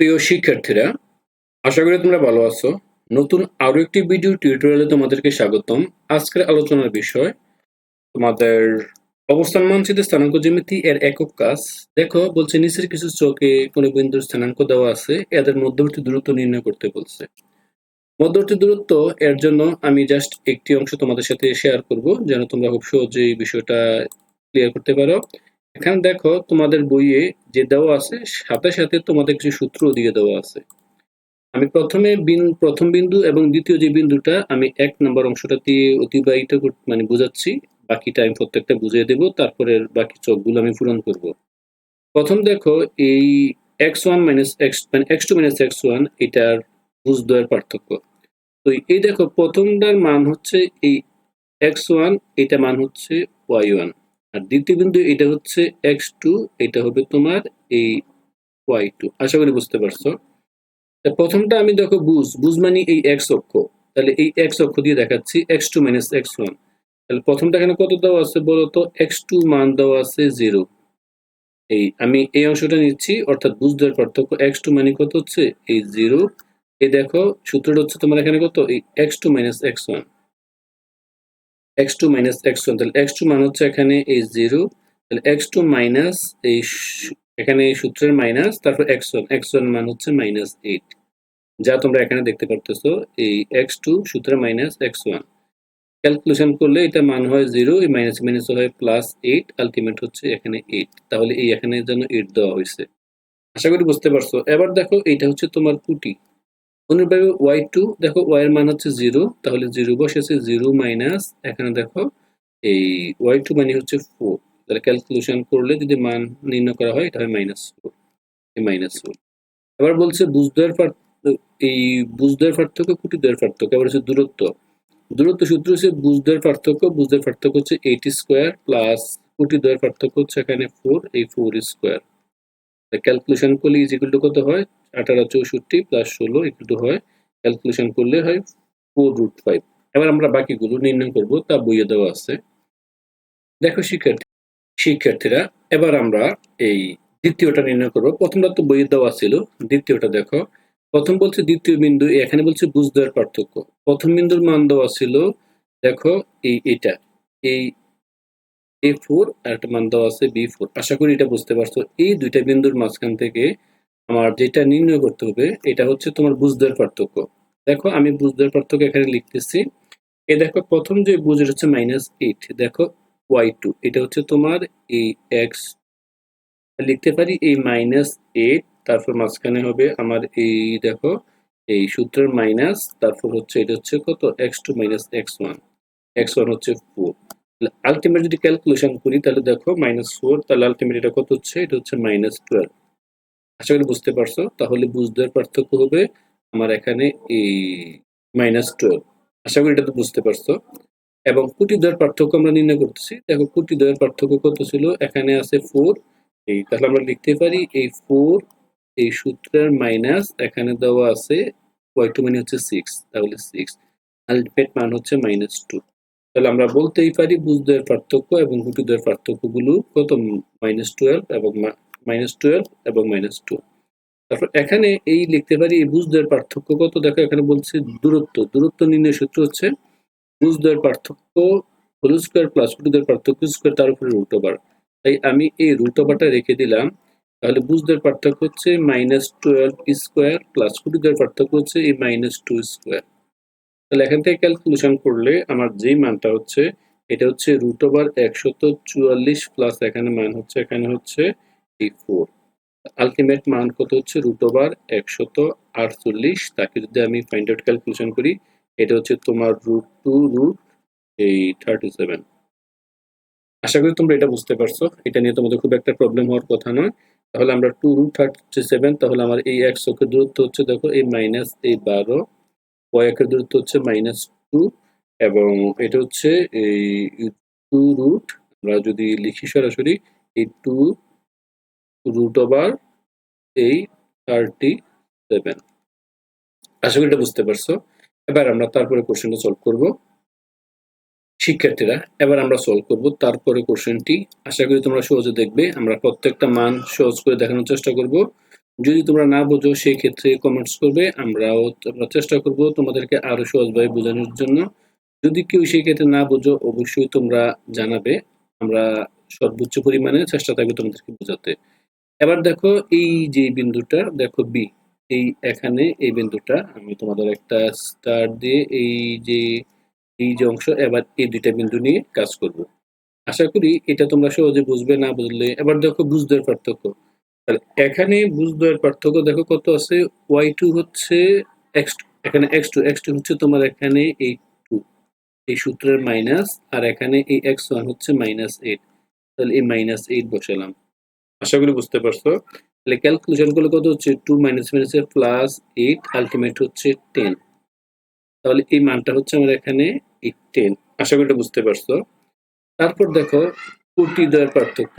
প্রিয় শিক্ষার্থীরা, আশা করি তোমরা ভালো আছো। নতুন আরও একটি ভিডিও টিউটোরিয়ালে তোমাদেরকে স্বাগতম। আজকের আলোচনার বিষয়, তোমাদের অবস্থান মানচিত্রে স্থানাঙ্ক জ্যামিতি এর একক কাজ। দেখো, বলছে নিচের কিছু চোখে কোনো বিন্দুর স্থানাঙ্ক দেওয়া আছে, এদের মধ্যবর্তী দূরত্ব নির্ণয় করতে বলছে। মধ্যবর্তী দূরত্ব এর জন্য আমি জাস্ট একটি অংশ তোমাদের সাথে শেয়ার করব, যেন তোমরা খুব সহজেই বিষয়টা ক্লিয়ার করতে পারো। এখানে দেখো তোমাদের বইয়ে যে দেওয়া আছে, সাথে সাথে তোমাদের কিছু সূত্র দিয়ে দেওয়া আছে। আমি প্রথমে বিন- প্রথম বিন্দু এবং দ্বিতীয় যে বিন্দুটা, আমি এক নম্বর অংশটা দিয়ে অতিবাহিত মানে বোঝাচ্ছি। বাকিটা আমি প্রত্যেকটা বুঝিয়ে দেব তারপরে বাকি চোখগুলো আমি পূরণ করব। প্রথম দেখো, এই এক্স ওয়ান মাইনাস এক্স মানে x two minus x one এটার বুঝদ্বয়ের পার্থক্য। তো এই দেখো, প্রথমটার মান হচ্ছে এই এক্স ওয়ান এটা মান হচ্ছে ওয়াই ওয়ান আর দ্বিতীয় বিন্দু এটা হচ্ছে এক্স টু এটা হবে তোমার এই ওয়াই টু আশা করি বুঝতে পারছ? তা প্রথমটা আমি দেখো বুঝ। বুঝ মানে এই এক্স অক্ষ। তাহলে এই এক্স অক্ষ দিয়ে দেখাচ্ছি x two minus x one তাহলে প্রথমটা এখানে কত দেওয়া আছে বলতো এক্স টু মান দেওয়া আছে জিরো এই আমি এই অংশটা নিচ্ছি, অর্থাৎ বুঝদের পার্থক্য এক্স টু মানে কত হচ্ছে? এই জিরো এই দেখো, সূত্রটা হচ্ছে তোমার এখানে কত? এই x two minus x one x two minus x one তাহলে এক্স টু মান হচ্ছে এখানে এই জিরো তাহলে এক্স টু মাইনাস এই এখানে এই সূত্রের মাইনাস তারপর এক্স ওয়ান এক্স ওয়ান মান হচ্ছে মাইনাস এইট যা তোমরা এখানে দেখতে পারতেছো, এই এক্স টু সূত্রের মাইনাস এক্স ওয়ান ক্যালকুলেশন করলে এটা মান হয় জিরো এই মাইনাস মাইনাস হয় প্লাস এইট আলটিমেট হচ্ছে এখানে এইট তাহলে এই এখানে যেন এইট দেওয়া হয়েছে। আশা করি বুঝতে পারছ। এবার দেখো, এইটা হচ্ছে তোমার কুটি অনুরূপভাবে ওয়াই টু দেখো ওয়াই এর মান হচ্ছে জিরো তাহলে জিরো বসেছে জিরো মাইনাস এখানে দেখো এই ওয়াই টু মানে হচ্ছে ফোর তাহলে ক্যালকুলেশন করলে যদি মান নির্ণয় করা হয়, এটা হয় মাইনাস ফোর এই মাইনাস ফোর এবার বলছে পার্থক্য এই বুঝদ্বয়ের পার্থক্য কুটিদ্বয়ের পার্থক্য, এবার হচ্ছে দূরত্ব। দূরত্ব সূত্র হচ্ছে বুঝদ্বয়ের পার্থক্য বুঝদ্বয়ের পার্থক্য হচ্ছে এইট স্কোয়ার প্লাস কুটিদ্বয়ের পার্থক্য হচ্ছে এখানে ফোর এই ফোর স্কোয়ার ক্যালকুলেশন করলে ইজ ইকুয়াল টু কত হয়? আঠারো চৌষট্টি প্লাস ষোলো ইকুয়াল টু হয়। ক্যালকুলেশন করলে হয় ফোর রুট ফাইভ এবার আমরা বাকিগুলো নির্ণয় করব, তা বইয়ে দেওয়া আছে। দেখো শিক্ষার্থী শিক্ষার্থীরা, এবার আমরা এই দ্বিতীয়টা নির্ণয় করব। প্রথমটা তো বইয়ে দেওয়া ছিল, দ্বিতীয়টা দেখো। প্রথম বলছে দ্বিতীয় বিন্দু এখানে বলছে বুঝ দেওয়ার পার্থক্য। প্রথম বিন্দুর মান দেওয়া ছিল, দেখো এই এটা এই এ ফোর আর একটা মান দেওয়া আছে বি ফোর আশা করি এটা বুঝতে পারছ। এই দুইটা বিন্দুর মাঝখান থেকে আমার যেটা নির্ণয় করতে হবে, এটা হচ্ছে তোমার বুঝদের পার্থক্য। দেখো, আমি বুঝদের পার্থক্য এখানে লিখতেছি। এ দেখো, প্রথম যে বুঝ হচ্ছে মাইনাস এইট দেখো ওয়াই টু এটা হচ্ছে তোমার এই এক্স লিখতে পারি এই মাইনাস এইট তারপর মাঝখানে হবে আমার এই দেখো, এই সূত্রের মাইনাস তারপর হচ্ছে এটা হচ্ছে কত? X two minus x one x one হচ্ছে ফোর আলটিমেট যদি ক্যালকুলেশন করি, তাহলে দেখো মাইনাস ফোর তাহলে আলটিমেট এটা কত হচ্ছে? এটা হচ্ছে মাইনাস টুয়েলভ আশা করি বুঝতে পারছ? তাহলে বুঝতে পার্থক্য হবে আমার এখানে এই মাইনাস টুয়েলভ আশা করি এটা তো বুঝতে পারছ। এবং কুটি দ্বয়ের পার্থক্য আমরা নির্ণয় করতেছি। দেখো কুটি দ্বয়ের পার্থক্য কত ছিল? এখানে আছে ফোর এই তাহলে আমরা লিখতে পারি এই ফোর এই সূত্রের মাইনাস এখানে দেওয়া আছে ওয়াই টু মানে হচ্ছে সিক্স তাহলে সিক্স আলটিমেট মান হচ্ছে মাইনাস টু তাহলে আমরা বলতেই পারি বুঝদ্বয়ের পার্থক্য এবং কুটিদ্বয়ের পার্থক্যগুলো কত মাইনাস টুয়েলভ এবং মাইনাস টুয়েলভ এবং মাইনাস টু তারপর এখানে এই লিখতে পারি এই বুঝদ্বয়ের পার্থক্য কত? দেখো এখানে বলছে দূরত্ব। দূরত্ব নির্ণয় সূত্র হচ্ছে বুঝদ্বয়ের পার্থক্য হোল স্কোয়ার প্লাস কুটিদ্বয়ের পার্থক্য স্কোয়ার তার উপরে রুট ওভার তাই আমি এই রুট ওভারটা রেখে দিলাম। তাহলে বুঝদ্বয়ের পার্থক্য হচ্ছে মাইনাস টুয়েলভ স্কোয়ার প্লাস কুটিদ্বয়ের পার্থক্য হচ্ছে এই মাইনাস টু স্কোয়ার তাহলে এখান থেকে ক্যালকুলেশন করলে আমার যেই মানটা হচ্ছে, এটা হচ্ছে রুট ওভার একশত চুয়াল্লিশ প্লাস এখানে মান হচ্ছে, এখানে হচ্ছে এই ফোর আলটিমেট মান কত হচ্ছে? রুট ওভার একশত আটচল্লিশ। তাকে যদি আমি ফাইন্ড আউট ক্যালকুলেশন করি, এটা হচ্ছে তোমার রুট টু রুট এই থার্টি সেভেন আশা করি তোমরা এটা বুঝতে পারছ। এটা নিয়ে তোমাদের খুব একটা প্রবলেম হওয়ার কথা নয়। তাহলে আমরা টু রুট থার্টি সেভেন তাহলে আমার এই একশোকে দূরত্ব হচ্ছে, দেখো, এই মাইনাস এই বারো ওয়াই একের দূরত্ব হচ্ছে মাইনাস টু এবং এটা হচ্ছে এই টু রুট আমরা যদি লিখি সরাসরি, এই টু রুট ওভার এই থার্টি সেভেন আশা করি এটা বুঝতে পারছ। এবার আমরা তারপরে কোশ্চেনটা সলভ করব। শিক্ষার্থীরা, এবার আমরা সলভ করব তারপরে কোশ্চেনটি আশা করি তোমরা সহজে দেখবে। আমরা প্রত্যেকটা মান সহজ করে দেখানোর চেষ্টা করব। যদি তোমরা না বোঝো সেই ক্ষেত্রে কমেন্টস করবে, আমরাও আমরা চেষ্টা করব তোমাদেরকে আরও সহজভাবে বোঝানোর জন্য। যদি কেউ সেই ক্ষেত্রে না বোঝো, অবশ্যই তোমরা জানাবে। আমরা সর্বোচ্চ পরিমাণে চেষ্টা থাকবে তোমাদেরকে বোঝাতে। এবার দেখো, এই যে বিন্দুটা, দেখো বি এই এখানে এই বিন্দুটা, আমি তোমাদের একটা স্টার দিয়ে এই যে এই যে অংশ, এবার এই দুইটা বিন্দু নিয়ে কাজ করব। আশা করি এটা তোমরা সহজে বুঝবে, না বুঝলে, এবার দেখো বুঝদের পার্থক্য তাহলে এখানে বুঝদের পার্থক্য দেখো কত আছে? ওয়াই টু হচ্ছে এক্স এখানে এক্স টু এক্স টু হচ্ছে তোমার এখানে এই টু এই সূত্রের মাইনাস আর এখানে এই এক্স ওয়ান হচ্ছে মাইনাস এইট তাহলে এই মাইনাস এইট বসালাম। আশা করি বুঝতে পারছ? তাহলে ক্যালকুলেশন করলে কত হচ্ছে? টু মাইনাস মাইনাসে প্লাস এইট আলটিমেট হচ্ছে টেন তাহলে এই মানটা হচ্ছে আমার এখানে এই টেন আশা করি এটা বুঝতে পারছ? তারপর দেখো কোটি দ্বয়ের পার্থক্য।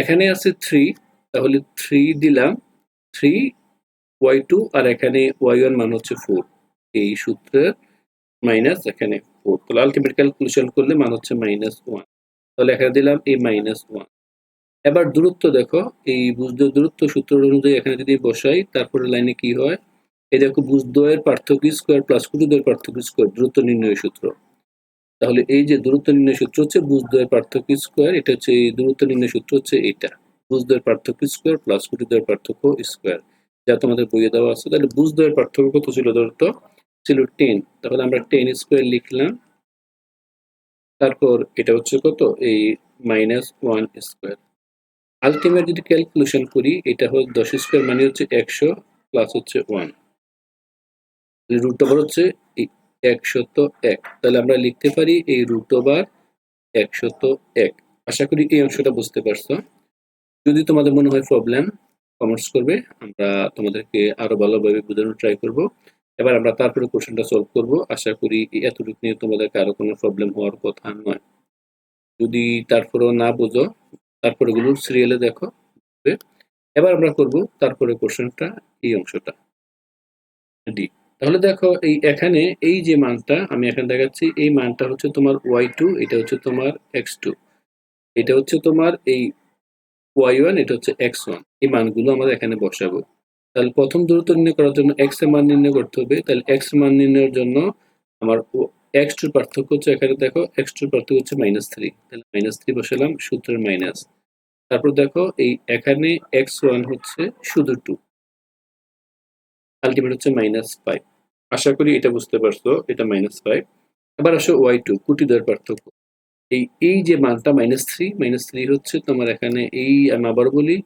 এখানে আছে থ্রি তাহলে থ্রি দিলাম থ্রি ওয়াই টু আর এখানে ওয়াই ওয়ান মান হচ্ছে ফোর এই সূত্রের মাইনাস এখানে ফোর তাহলে আলটিমেট ক্যালকুলেশন করলে মান হচ্ছে মাইনাস ওয়ান তাহলে এখানে দিলাম এই মাইনাস ওয়ান এবার দূরত্ব দেখো, এই বুঝদ দূরত্ব সূত্র অনুযায়ী এখানে যদি বসাই তারপরে লাইনে কি হয়? এই দেখো, বুঝদ্বয়ের পার্থক্য স্কোয়ার প্লাস কুটুদ্বয়ের পার্থক্য স্কোয়ার দূরত্ব নির্ণয় সূত্র। তাহলে এই যে দূরত্ব নির্ণয় সূত্র হচ্ছে বুঝদ্বয়ের পার্থক্য স্কোয়ার, এটা হচ্ছে এই দূরত্ব নির্ণয় সূত্র হচ্ছে এটা। বুঝদ্বয়ের পার্থক্য স্কোয়ার প্লাস কুটুদ্বয়ের পার্থক্য স্কোয়ার। যা তোমাদের বইয়ে দেওয়া আছে। তাহলে বুঝদ্বয়ের পার্থক্য কত ছিল দূরত্ব? ছিল টেন তাহলে আমরা টেন স্কোয়ার লিখলাম। তারপর এটা হচ্ছে কত? এই মাইনাস ওয়ান স্কোয়ার আলটিমেট যদি ক্যালকুলেশন করি, এটা হল দশ স্কোয়ার মানে হচ্ছে একশো প্লাস হচ্ছে ওয়ান রুট ওভার হচ্ছে একশত এক। তাহলে আমরা লিখতে পারি এই রুট ওভার একশত এক। আশা করি এই অংশটা বুঝতে পারছ। যদি তোমাদের মনে হয় প্রবলেম কমেন্টস করবে, আমরা তোমাদেরকে আরও ভালোভাবে বোঝানোর ট্রাই করব। এবার আমরা তারপরে কোশ্চেনটা সলভ করব। আশা করি এতটুকু নিয়ে তোমাদের কারও কোনো প্রবলেম হওয়ার কথা নয়। যদি তারপরেও না বোঝো, তারপরে গুলো সিরিয়ালে দেখো। এবার আমরা করব তারপরে কোশ্চেনটা এই অংশটা। ডি তাহলে দেখো এই এখানে এই যে মানটা আমি এখানে দেখাচ্ছি, এই মানটা হচ্ছে তোমার ওয়াই টু এটা হচ্ছে তোমার এক্স টু এটা হচ্ছে তোমার এই ওয়াই ওয়ান এটা হচ্ছে এক্স ওয়ান এই মানগুলো আমরা এখানে বসাবো। তাহলে প্রথম দূরত্ব নির্ণয় করার জন্য এক্সের মান নির্ণয় করতে হবে। তাহলে এক্স মান নির্ণয়ের জন্য আমার এক্স টুর পার্থক্য হচ্ছে এখানে দেখো এক্স টুর পার্থক্য হচ্ছে মাইনাস থ্রি তাহলে মাইনাস থ্রি বসালাম, সূত্রের মাইনাস তারপর দেখো এই এখানে এক্স ওয়ান হচ্ছে শুধু টু আলটিমেট হচ্ছে মাইনাস ফাইভ আশা করি এটা বুঝতে পারছ, এটা মাইনাস ফাইভ এবার আসো ওয়াই টু কুটি দর পার্থক্য। এই এই যে মানটা মাইনাস থ্রি মাইনাস থ্রি হচ্ছে তোমার এখানে এই, আমি আবার বলি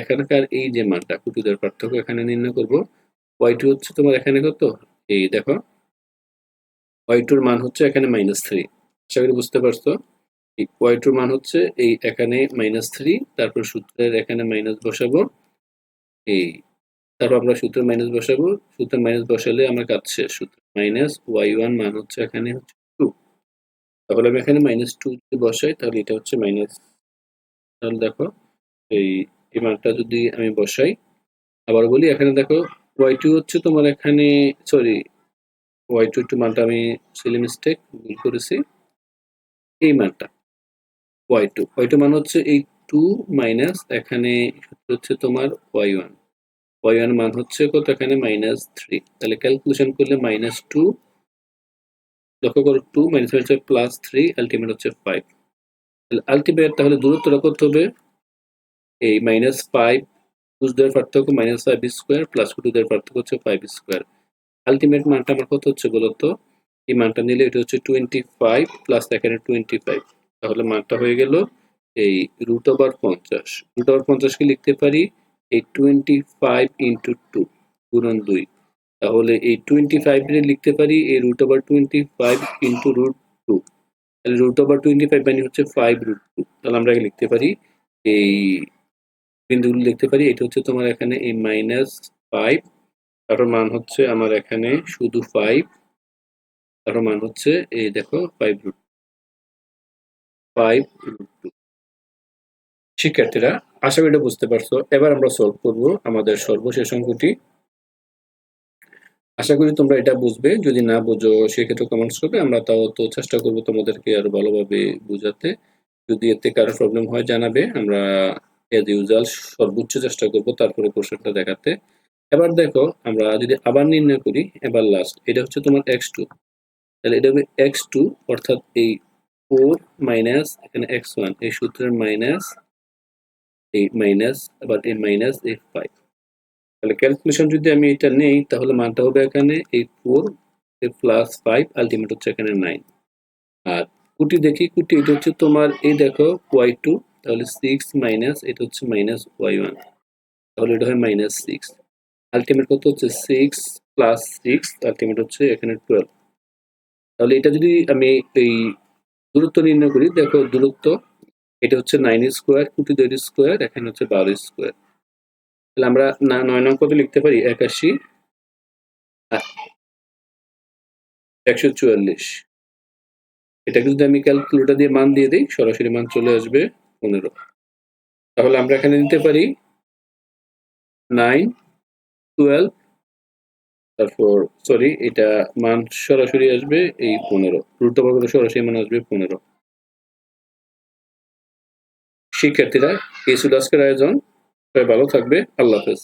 এখানকার এই যে মানটা কুটি দর পার্থক্য এখানে নির্ণয় করব। ওয়াই টু হচ্ছে তোমার এখানে কত? এই দেখো। ওয়াই টুর মান হচ্ছে এখানে মাইনাস থ্রি আশা করি বুঝতে পারছ? এই ওয়াই টুর মান হচ্ছে এই এখানে মাইনাস থ্রি তারপর সূত্রের এখানে মাইনাস বসাবো। এই তারপর আমরা সূত্র মাইনাস বসাবো। সূত্র মাইনাস বসালে আমার কাজ শেষ। সূত্র মাইনাস ওয়াই ওয়ান মান হচ্ছে এখানে হচ্ছে টু তাহলে আমি এখানে মাইনাস টু যদি বসাই, তাহলে এটা হচ্ছে মাইনাস তাহলে দেখো, এই এই মানটা যদি আমি বসাই, আবার বলি এখানে দেখো ওয়াই টু হচ্ছে তোমার এখানে সরি ওয়াই টু টু মানটা আমি সিলি মিস্টেক ভুল করেছি। এই মানটা ওয়াই টু ওয়াই টু মান হচ্ছে এই টু মাইনাস এখানে হচ্ছে তোমার ওয়াই ওয়ান ওয়াই ওয়ান মান হচ্ছে কত? এখানে মাইনাস থ্রি তাহলে ক্যালকুলেশন করলে মাইনাস টু লক্ষ্য করো টু মাইনাস হচ্ছে প্লাস থ্রি আলটিমেট হচ্ছে ফাইভ তাহলে আলটিমেট তাহলে দূরত্বটা করতে হবে? এই মাইনাস ফাইভ টুদের পার্থক্য minus five square plus two টুদের পার্থক্য হচ্ছে ফাইভ স্কোয়ার আলটিমেট মানটা আমার কত হচ্ছে বলতো এই মানটা নিলে এটা হচ্ছে টোয়েন্টি ফাইভ প্লাস এখানে টোয়েন্টি ফাইভ তাহলে মানটা হয়ে গেল এই রুট ওভার পঞ্চাশ। রুট ওভার পঞ্চাশকে লিখতে পারি? এই টোয়েন্টি ফাইভ ইন্টু টু গুণন দুই। তাহলে এই টোয়েন্টি ফাইভ লিখতে পারি, এই root over twenty five into root two তাহলে রুট ওভার টোয়েন্টি ফাইভ মানে হচ্ছে ফাইভ রুট টু তাহলে আমরা লিখতে পারি, এই বিন্দুগুলো লিখতে পারি, এটা হচ্ছে তোমার এখানে এই মাইনাস ফাইভ তারপর মান হচ্ছে আমার এখানে শুধু ফাইভ তারপর মান হচ্ছে এই দেখো five root five root two শিক্ষার্থীরা, আশা করি বুঝতে পারছ। এবার আমরা সলভ করব আমাদের সর্বশেষ অঙ্কটি। আশা করি তোমরা এটা বুঝবে। যদি না বুঝো, সেক্ষেত্রে কমেন্টস করবে। আমরা তাও তো চেষ্টা করব তোমাদেরকে আরও ভালোভাবে বুঝাতে। যদি এতে কারও প্রবলেম হয়, জানাবে। আমরা এজ ইউজুয়াল সর্বোচ্চ চেষ্টা করব তারপরে কোশ্চেনটা দেখাতে। এবার দেখো, আমরা যদি আবার নির্ণয় করি, এবার লাস্ট এটা হচ্ছে তোমার এক্স টু তাহলে এটা হবে এক্স টু অর্থাৎ এই ফোর মাইনাস এখানে এক্স ওয়ান এই সূত্রের মাইনাস এই মাইনাস আবার এই মাইনাস এই ফাইভ তাহলে ক্যালকুলেশন যদি আমি এটা নেই, তাহলে মানটা হবে এখানে এই ফোর এই প্লাস ফাইভ আলটিমেট হচ্ছে এখানে নাইন আর কুটি দেখি, কুটি এটা হচ্ছে তোমার, এই দেখো ওয়াই টু তাহলে সিক্স মাইনাস এটা হচ্ছে মাইনাস ওয়াই তাহলে এটা হয় মাইনাস সিক্স আলটিমেট কত হচ্ছে? সিক্স প্লাস সিক্স আলটিমেট হচ্ছে এখানে টুয়েলভ তাহলে এটা যদি আমি এই দূরত্ব নির্ণয় করি, দেখো দূরত্ব এটা হচ্ছে নাইন স্কোয়ার কুটি দেড় স্কোয়ার এখানে হচ্ছে বারো স্কোয়ার তাহলে আমরা না, নয় নং কত লিখতে পারি একাশি একশো চুয়াল্লিশ। এটাকে যদি আমি ক্যালকুলেটর দিয়ে মান দিয়ে দিই, সরাসরি মান চলে আসবে পনেরো। তাহলে আমরা এখানে নিতে পারি নাইন টুয়েলভ তারপর সরি এটা মান সরাসরি আসবে এই পনেরো। রুট সরাসরি মান আসবে পনেরো। শিক্ষার্থীরা এই ছিল আজকের আয়োজন। ভালো থাকবে। আল্লাহ হাফেজ।